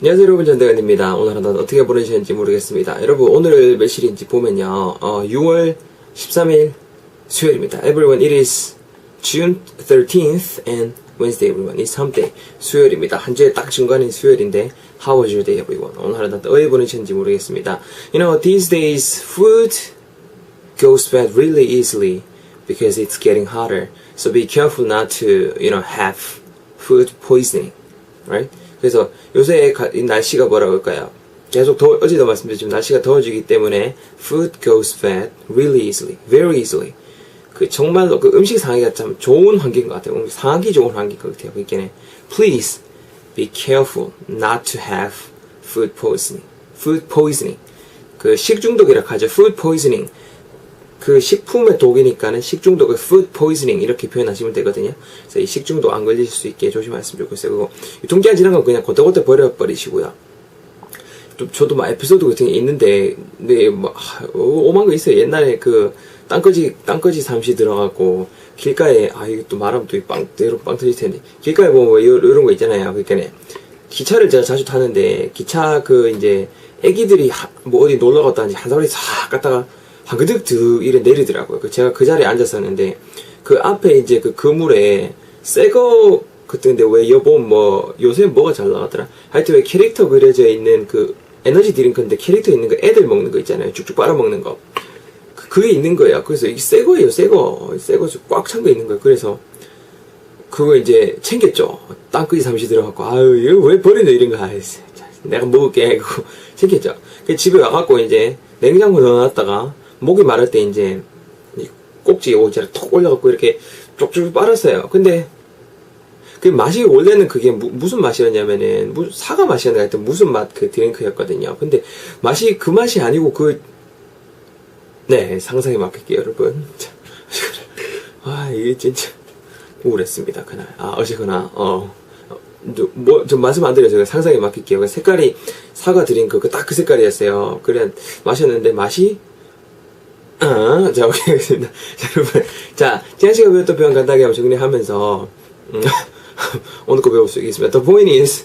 안녕하세요 여러분 전대건입니다. 오늘 하나 어떻게 보내셨는지 모르겠습니다. 여러분 오늘 며칠인지 보면요. 어, 6월 13일 수요일입니다. Everyone it is June 13th and Wednesday everyone. It's hump day. 수요일입니다. 한 주에 딱 중간인 수요일인데 How was your day everyone? 오늘 하나 어떻게 보내셨는지 모르겠습니다. You know these days food goes bad really easily because it's getting hotter. So be careful not to, you know, have food poisoning, right? 그래서 요새 가- 이 날씨가 뭐라고 할까요? 계속 더, 어제도 말씀드렸지만 날씨가 더워지기 때문에 food goes bad really easily, very easily. 그 정말로 그 음식 상하기가 참 좋은 환경인 것 같아요. 상하기 좋은 환경인 것 같아요. 그러니까 please be careful not to have food poisoning. food poisoning. 그 식중독이라 하죠. food poisoning. 그 식품의 독이니까는 식중독을 food poisoning 이렇게 표현하시면 되거든요. 그래서 이 식중독 안 걸리실 수 있게 조심하셨으면 좋겠어요. 그리고 유통기한 지난 건 그냥 곧다곧다 버려버리시고요. 또 저도 막 에피소드 같은 게 있는데, 하, 오- 오만 거 있어요. 옛날에 그, 땅거지, 땅거지 잠시 들어가고, 길가에, 아, 이거 또 말하면 또 빵, 때로 빵 터질 텐데, 길가에 보면 뭐, 요- 요런 거 있잖아요. 그러니까 기차를 제가 자주 타는데, 기차 그, 이제, 애기들이 하- 뭐 어디 놀러 갔다 한지 한 사람이 싹 갔다가, 한 그득 득 이래 내리더라고요. 그 제가 그 자리에 앉았었는데, 그 앞에 이제 그 그물에, 새거, 그때인데 왜 여보 뭐 요새 뭐가 잘 나가더라? 하여튼 왜 캐릭터 그려져 있는 그 에너지 드링크인데 캐릭터 있는 거 애들 먹는 거 있잖아요. 쭉쭉 빨아먹는 거. 그- 그게 있는 거야 그래서 이게 새 거예요 새거. 새거 꽉 찬 거 있는 거예요. 그래서 그거 이제 챙겼죠. 땅끝이 잠시 들어갖고 아유 이거 왜 버리냐 이런 거. 아이 자, 내가 먹을게. 그거 챙겼죠. 그 집에 와갖고 이제 냉장고 넣어놨다가 목이 마를 때 이제 이 꼭지 오지를 톡 올려갖고 이렇게 쪽쪽 빨았어요 근데 그 맛이 원래는 그게 무, 슨 맛이었냐면은 무- 사과 맛이었나 하여튼 무슨 맛 그 드링크였거든요. 근데 맛이 그 맛이 아니고 그 네, 상상에 맡길게요, 여러분. 자, 아, 이게 진짜 우울했습니다, 그날. 아, 어제구나. 어. 어, 저, 뭐, 좀 말씀 안 드려서 제가 상상에 맡길게요. 그 색깔이 사과 드링크, 그 딱 그 색깔이었어요. 그래, 마셨는데 맛이 아, 자, 오케이, 알겠습니다. 자, 여러분. 자, 지난 시간에 배웠던 표현 간단하게 한번 정리하면서, 음, 오늘 거 배울 수 있겠습니다. The point is,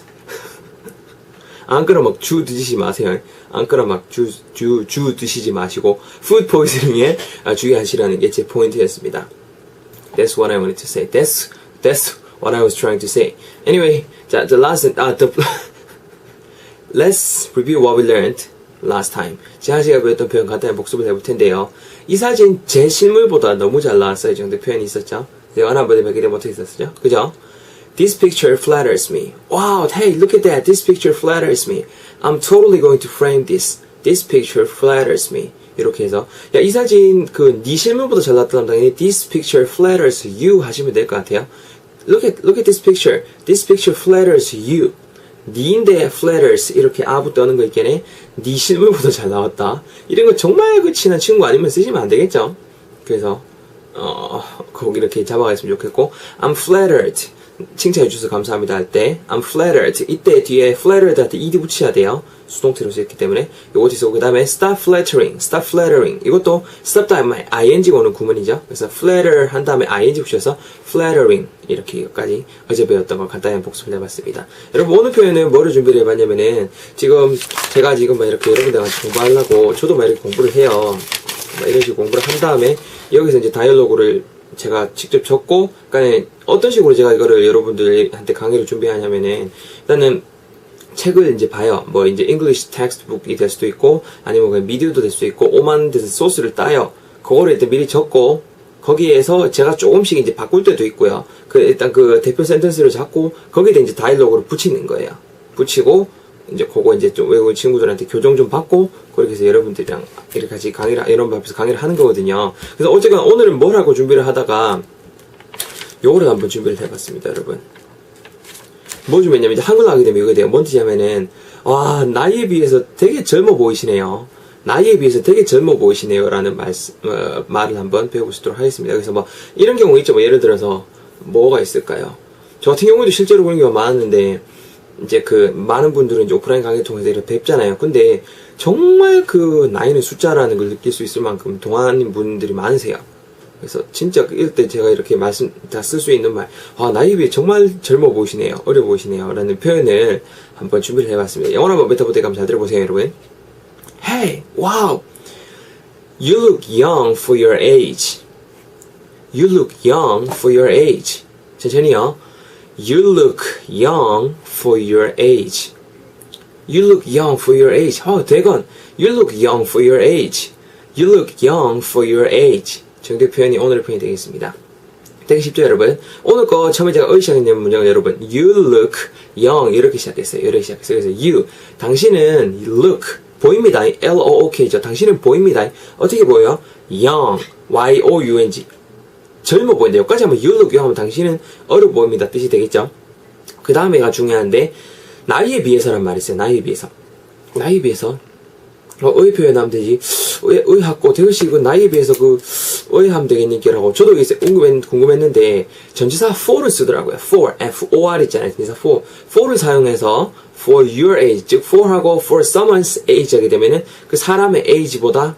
안 끌어 막주 드시지 마세요. 안 끌어 막 주, 주, 주 드시지 마시고, food poisoning에 아, 주의하시라는 게 제 포인트였습니다. That's what I wanted to say. That's, that's what I was trying to say. Anyway, 자, the last, 아, the, Let's review what we learned last time. 지난 시간에 배웠던 표현 간단히 복습을 해볼 텐데요. 이 사진 제 실물보다 너무 잘 나왔어요. 이 정도 표현이 있었죠. 제가 하나번에 뵙게 되면 어떻게 있었죠? 그죠? This picture flatters me. Wow, hey, look at that. This picture flatters me. I'm totally going to frame this. This picture flatters me. 이렇게 해서 야, 이 사진 그 네 실물보다 잘 나왔다면 당연히 This picture flatters you 하시면 될 것 같아요. Look at look at this picture. This picture flatters you. 니인데 flatters 이렇게 아부 떠는 거 있겠네. 니 실물보다 잘 나왔다. 이런 거 정말 그 친한 친구 아니면 쓰시면 안 되겠죠. 그래서 어, 꼭 이렇게 잡아갔으면 좋겠고 I'm flattered 칭찬해 주셔서 감사합니다 할 때 I'm flattered. 이때 뒤에 flattered 할 때 ed 붙여야 돼요. 수동태로 쓰였기 때문에. 요거 뒤서 그 다음에 stop flattering stop flattering. 이것도 stop 다음에 ing 오는 구문이죠. 그래서 flatter 한 다음에 ing 붙여서 flattering. 이렇게까지 어제 배웠던 걸 간단히 복습을 해봤습니다. 여러분 오늘 표현은 뭐를 준비를 해봤냐면은 지금 제가 지금 막 이렇게 여러분들 같이 공부하려고 저도 막 이렇게 공부를 해요. 막 이런 식으로 공부를 한 다음에 여기서 이제 다이얼로그를 제가 직접 적고 그러니까 어떤 식으로 제가 이거를 여러분들한테 강의를 준비하냐면은 일단은 책을 이제 봐요. 뭐 이제 English textbook이 될 수도 있고 아니면 그냥 미디어도 될 수도 있고 오만 데서 소스를 따요. 그거를 일단 미리 적고 거기에서 제가 조금씩 이제 바꿀 때도 있고요. 그 일단 그 대표 센텐스를 잡고 거기에 이제 다이얼로그를 붙이는 거예요. 붙이고 이제 그거 이제 좀 외국인 친구들한테 교정 좀 받고 그렇게 해서 여러분들이랑 이렇게 같이 강의를 이런 앞에서 강의를 하는 거거든요. 그래서 어쨌거나 오늘은 뭘 하고 준비를 하다가 요거를 한번 준비를 해봤습니다, 여러분. 뭐 준비했냐면 이제 한글로 하게 되면 이거 돼요. 뭔지 하면은 와 나이에 비해서 되게 젊어 보이시네요. 나이에 비해서 되게 젊어 보이시네요라는 말씀 어, 말을 한번 배워보시도록 하겠습니다. 그래서 뭐 이런 경우 있죠. 뭐 예를 들어서 뭐가 있을까요? 저 같은 경우도 실제로 그런 경우가 많았는데 이제 그 많은 분들은 이제 오프라인 강의 통해서 이렇게 뵙잖아요. 근데 정말 그 나이는 숫자라는 걸 느낄 수 있을 만큼 동안인 분들이 많으세요. 그래서 진짜 이럴 때 제가 이렇게 말씀 다 쓸 수 있는 말, 아 나이에 비해 정말 젊어 보이시네요, 어려 보이시네요라는 표현을 한번 준비를 해봤습니다. 영어로 한번 뱉어보세요. 한번 잘 들어보세요, 여러분. Hey, wow, you look young for your age. You look young for your age. 천천히요. You look young for your age. You look young for your age. 어, 대건. You look young for your age. You look young for your age. 정도 표현이 오늘의 표현이 되겠습니다. 되게 쉽죠, 여러분? 오늘 거 처음에 제가 어디 시작했냐면 문장은 여러분, you look young 이렇게 시작했어요. 이렇게 시작했어요. 그래서 you, 당신은 look 보입니다. L-O-O-K죠. 당신은 보입니다. 어떻게 보여요? young, Y-O-U-N-G. 젊어 보인다. 여기까지 하면 you look young 하면 당신은 어려 보입니다. 뜻이 되겠죠? 그 다음에가 중요한데, 나이에 비해서란 말이 있어요. 나이에 비해서. 나이에 비해서. 어, 의 표현 하면 되지. 의, 의학고 대것이 그 나이에 비해서 그, 의하면 되겠니께라고. 저도 이게 궁금했, 궁금했는데, 전지사 for를 쓰더라고요. for, F-O-R 있잖아요. 전지사 for. for를 사용해서, for your age, 즉, for하고 for someone's age 하게 되면은, 그 사람의 age보다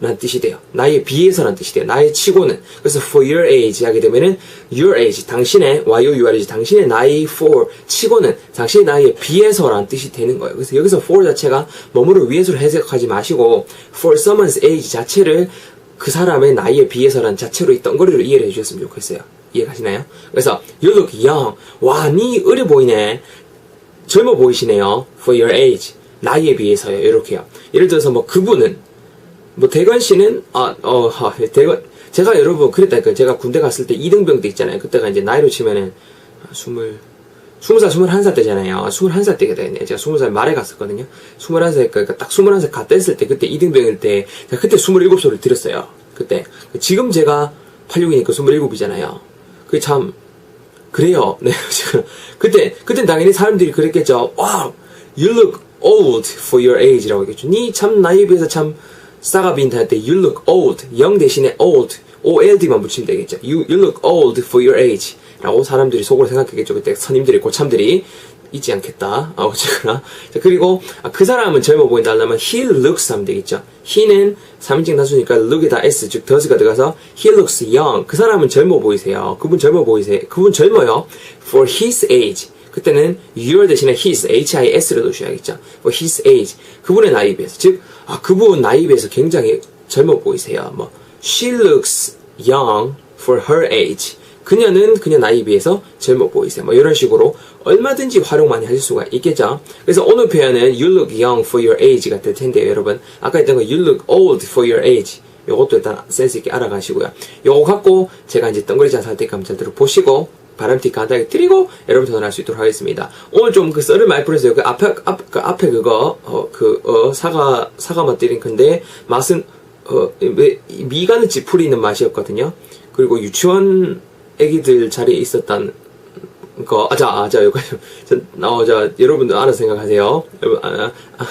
라는 뜻이 돼요. 나이에 비해서라는 뜻이 돼요. 나이 치고는. 그래서 for your age 하게 되면은 your age, 당신의 y-o-u-r-age, 당신의 나이 for 치고는 당신의 나이에 비해서라는 뜻이 되는 거예요. 그래서 여기서 for 자체가 뭐뭐를 위해서로 해석하지 마시고 for someone's age 자체를 그 사람의 나이에 비해서라는 자체로 이 덩거리로 이해를 해주셨으면 좋겠어요. 이해가시나요? 그래서 you look young. 와, 니 어려 보이네. 젊어 보이시네요. for your age. 나이에 비해서요. 이렇게요. 예를 들어서 뭐 그분은 뭐 대건 씨는 아, 어, 아, 대건 제가 여러분 그랬다니까 제가 군대 갔을 때 이등병 때 있잖아요. 그때가 이제 나이로 치면은 스물 스무 살 스물한 살 때잖아요. 스물한 살 때가 되겠네요. 제가 스무 살 말에 갔었거든요. 스물한 살 그러니까 딱 스물한 살 갔다 했을 때 그때 이등병일 때 제가 그때 스물일곱 소리를 들었어요. 그때 지금 제가 86이니까 스물일곱이잖아요. 그게 참 그래요. 네, 지금 그때 그때 당연히 사람들이 그랬겠죠. 와, you look old for your age라고 했겠죠. 니 참 나이에 비해서 참 싸가빈 할때 you look old 영 대신에 old old만 붙이면 되겠죠. You, you look old for your age 라고 사람들이 속으로 생각했겠죠. 그때 선임들이 고참들이 있지 않겠다. 아, 어쨌거나. 자, 그리고 아, 그 사람은 젊어 보인다 하려면 he looks 하면 되겠죠. he는 3인칭 단수니까 look에다 s 즉 does가 들어가서 he looks young. 그 사람은 젊어 보이세요. 그분 젊어 보이세요. 그분 젊어요. for his age. 그때는 your 대신에 his, h-i-s를 넣으셔야겠죠. for his age. 그분의 나이에 비해서. 즉, 아, 그분 나이에 비해서 굉장히 젊어 보이세요. 뭐, she looks young for her age. 그녀는 그녀 나이에 비해서 젊어 보이세요. 뭐 이런 식으로 얼마든지 활용 많이 하실 수가 있겠죠. 그래서 오늘 표현은 you look young for your age가 될 텐데요, 여러분. 아까 했던 거 you look old for your age. 요것도 일단 센스 있게 알아가시고요. 요거 갖고 제가 이제 덩거리 자살 때 한번 잘 들어보시고 바람티 간단하게 드리고 여러분 전할 수 있도록 하겠습니다. 오늘 좀 그 썰을 많이 뿌렸어요. 그 앞에 앞, 그 앞에 그거 어, 그 어, 사과 사과 맛 드린 건데 맛은 어, 미간을 찌푸리는 맛이었거든요. 그리고 유치원 애기들 자리에 있었던 거, 아, 자, 아, 자, 여기까지, 어, 자, 여러분들 알아서 생각하세요. 아, 아,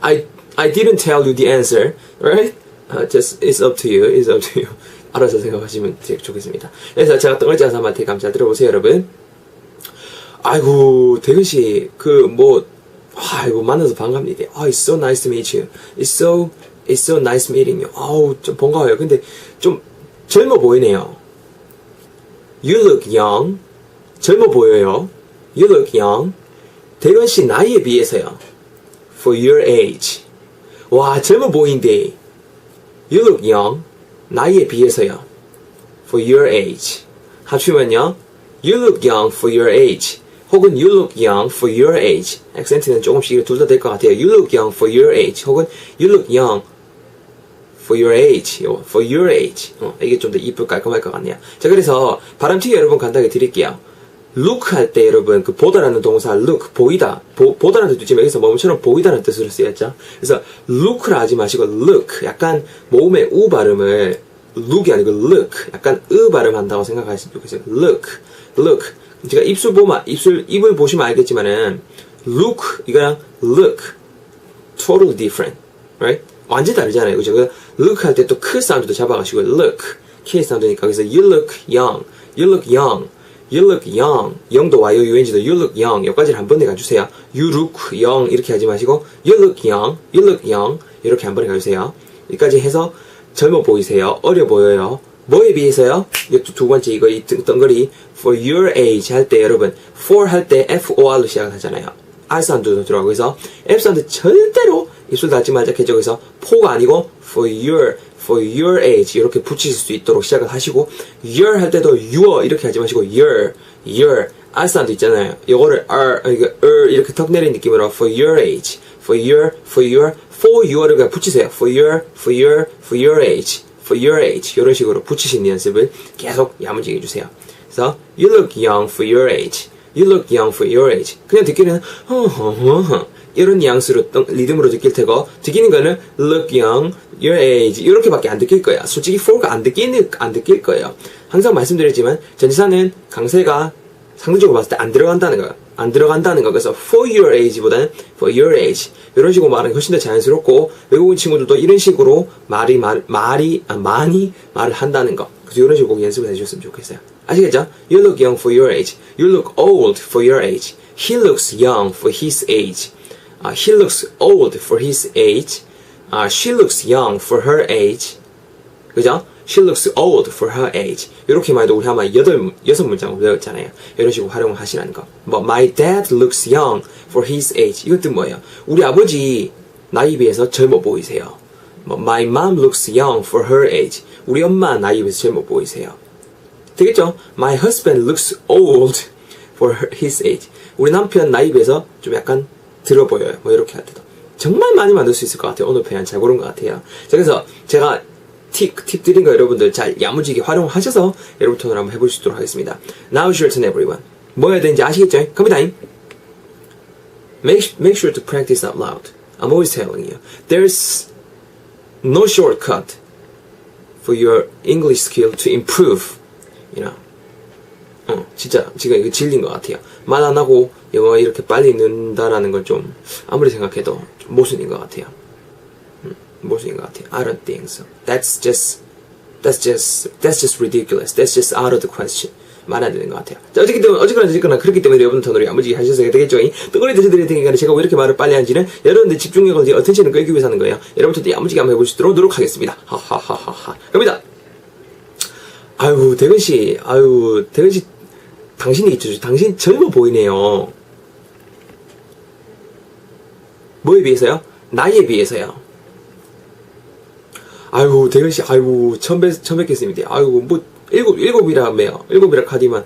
I, I didn't tell you the answer, right? Uh, just, it's up to you, it's up to you. 알아서 생각하시면 좋겠습니다. 그래서 제가 덩어리 아사한테 감사 들어보세요, 여러분. 아이고, 대근씨, 그, 뭐, 아이고, 만나서 반갑니다. 아, it's so nice to meet you. It's so, it's so nice meeting you. 아우, 좀 반가워요. 근데 좀 젊어 보이네요. You look young. 젊어 보여요. You look young. 대건 씨 나이에 비해서요. For your age. 와, 젊어 보인대. You look young. 나이에 비해서요. For your age. 합치면요. You look young for your age. 혹은 you look young for your age. 액센트는 조금씩 둘 다 될 것 같아요. You look young for your age. 혹은 you look young for your age, for your age. 어, 이게 좀 더 이쁘고 깔끔할 것 같네요. 자, 그래서 바람튀기 여러분 간단하게 드릴게요. Look 할 때 여러분 그 보다라는 동사 look 보이다 보, 보다라는 뜻이지만 여기서 뭐처럼 보이다는 뜻으로 쓰였죠. 그래서 look를 하지 마시고 look 약간 모음의 우 발음을 look이 아니고 look 약간 으 발음 한다고 생각하시면 좋겠어요. look look 제가 입술 보면 입술 입을 보시면 알겠지만은 look 이거랑 look totally different, right? 완전 다르잖아요. 그죠? look 할 때 또 크 사운드도 잡아가시고 look K 사운드니까 그래서 you look young, you look young, you look young 영도 Y-O-U-N-G도 you look young 여기까지를 한 번에 가주세요. you look young 이렇게 하지 마시고 you look young, you look young 이렇게 한 번에 가주세요. 여기까지 해서 젊어 보이세요. 어려 보여요. 뭐에 비해서요? 두 번째 이거 이 등- 덩거리 for your age 할 때 여러분 for 할 때 for로 시작을 하잖아요. R 사운드도 들어가고 해서 F 사운드 절대로 입술 닿지 말자 했죠. 그래서 for가 아니고 for your for your age 이렇게 붙이실 수 있도록 시작을 하시고 your 할 때도 your 이렇게 하지 마시고 your your R 사운드 있잖아요. 이거를 R 이거 er 이렇게 턱 내린 느낌으로 for your age for your for your for your를 그냥 붙이세요. for your for your for your age for your age 이런 식으로 붙이시는 연습을 계속 야무지게 해주세요. 그래서 you look young for your age. You look young for your age. 그냥 듣기는 허허허허 이런 뉘앙스로 떤- 리듬으로 느낄 테고 듣기는 거는 look young, your age 이렇게밖에 안 느낄 거야. 솔직히 for가 안 느끼는 안 느낄 거예요. 항상 말씀드렸지만 전치사는 강세가 상대적으로 봤을 때 안 들어간다는 거야. 안 들어간다는 거. 그래서 for your age보다는 for your age. 이런 식으로 말하는 게 훨씬 더 자연스럽고 외국인 친구들도 이런 식으로 말이 말, 말이 아, 많이 말을 한다는 거. 그래서 이런 식으로 꼭 연습을 해주셨으면 좋겠어요. 아시겠죠? You look young for your age. You look old for your age. He looks young for his age. 아, he looks old for his age. 아, she looks young for her age. 그죠? She looks old for her age. 이렇게 말해도 우리 아마 여덟, 여섯 문장을 외웠잖아요. 이런 식으로 활용을 하시라는 거. 뭐, my dad looks young for his age. 이것도 뭐예요? 우리 아버지 나이 비해서 젊어 보이세요. 뭐, my mom looks young for her age. 우리 엄마 나이 비해서 젊어 보이세요. 되겠죠? My husband looks old for her- his age. 우리 남편 나이 비해서 좀 약간 들어 보여요. 뭐 이렇게 할 때도. 정말 많이 만들 수 있을 것 같아요. 오늘 표현 잘 고른 것 같아요. 자, 그래서 제가 팁, 팁 드린 거 여러분들 잘 야무지게 활용하셔서 여러분 톤을 한번 해볼 수 있도록 하겠습니다. Now your turn everyone. 뭐 해야 되는지 아시겠죠? 갑니다. Make, make sure to practice out loud. I'm always telling you. There's no shortcut for your English skill to improve. You know. 어, 진짜 지금 이거 질린 것 같아요. 말 안 하고 영어 이렇게 빨리 는다라는 건좀 아무리 생각해도 좀 모순인 것 같아요. 음, 모순인 것 같아요. I don't think so. That's just that's just that's just ridiculous. That's just out of the question. 말안 되는 것 같아요. 자, 어쨌든 어쨌거나 어쨌거나 그렇기 때문에 여러분 턴으로 야무지게 하셔야 되겠죠. 덩어리 드셔드릴 테니까 제가 왜 이렇게 말을 빨리 하는지는 여러분들 집중력을 어텐션을 끌기 위해서 하는 거예요. 여러분 턴도 야무지게 한번 있도록 노력하겠습니다. 하하하하하. 갑니다. 아유, 대근 씨, 아유, 대근 씨, 당신이 있죠. 당신 젊어 보이네요. 뭐에 비해서요? 나이에 비해서요. 아유, 대근 씨, 아유, 처음 뵙, 처음 뵙겠습니다. 아유, 뭐, 일곱, 일곱이라며요. 일곱이라 카디만,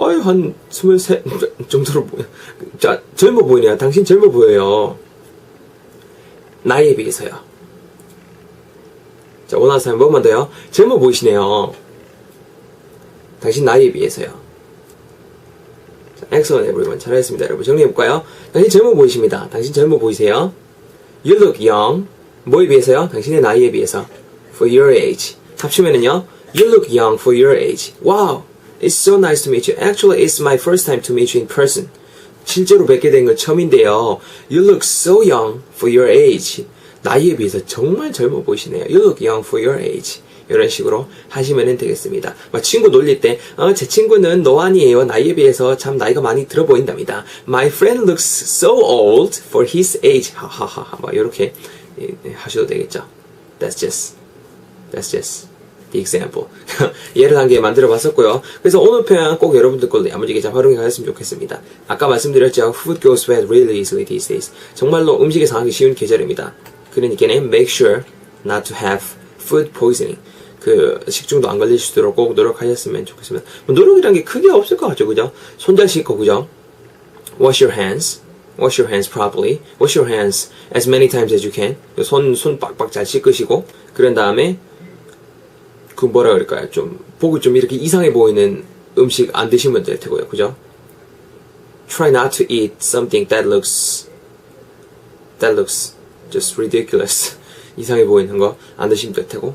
아유, 한 스물세 정도로, 보 자, 젊어 보이네요. 당신 젊어 보여요. 나이에 비해서요. 자, 원하는 사람 뭐만 더요? 젊어 보이시네요. 당신 나이에 비해서요. 자, excellent everyone. 잘하셨습니다, 여러분. 정리해볼까요? 당신 젊어 보이십니다. 당신 젊어 보이세요. You look young. 뭐에 비해서요? 당신의 나이에 비해서. For your age. 합치면은요. You look young for your age. Wow. It's so nice to meet you. Actually, it's my first time to meet you in person. 실제로 뵙게 된 건 처음인데요. You look so young for your age. 나이에 비해서 정말 젊어 보이시네요. You look young for your age. 이런 식으로 하시면 되겠습니다. 막 친구 놀릴 때, 어, 제 친구는 너 아니에요. 나이에 비해서 참 나이가 많이 들어 보인답니다. My friend looks so old for his age. 하하하하. 막 이렇게 예, 예, 하셔도 되겠죠. That's just, that's just the example. 예를 한 개 만들어 봤었고요. 그래서 오늘 표현 꼭 여러분들 걸로 야무지게 잘 활용해 가셨으면 좋겠습니다. 아까 말씀드렸죠. Food goes bad really easily these days. 정말로 음식이 상하기 쉬운 계절입니다. 그러니까는 make sure not to have food poisoning. 그 식중독 안 걸릴 수 있도록 꼭 노력하셨으면 좋겠습니다. 뭐 노력이란 게 크게 없을 것 같죠, 그죠? 손 잘 씻고, 그죠? Wash your hands. Wash your hands properly. Wash your hands as many times as you can. 손, 손 빡빡 잘 씻으시고, 그런 다음에, 그 뭐라 그럴까요? 좀, 보고 좀 이렇게 이상해 보이는 음식 안 드시면 될 테고요, 그죠? Try not to eat something that looks, that looks just ridiculous. 이상해 보이는 거 안 드시면 될 테고.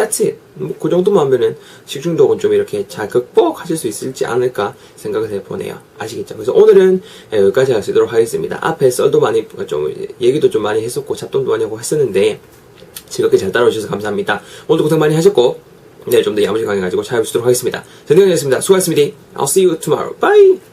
That's it. 뭐, 그 정도만 하면은 식중독은 좀 이렇게 잘 극복하실 수 있을지 않을까 생각을 해보네요. 아시겠죠? 그래서 오늘은 예, 여기까지 있도록 하겠습니다. 앞에 썰도 많이, 좀, 얘기도 좀 많이 했었고, 잡동도 많이 하고 했었는데, 즐겁게 잘 따라오셔서 감사합니다. 오늘도 고생 많이 하셨고, 네, 좀더 야무지게 강해가지고 잘 해보시도록 하겠습니다. 전영이었습니다. 수고하셨습니다. I'll see you tomorrow. Bye!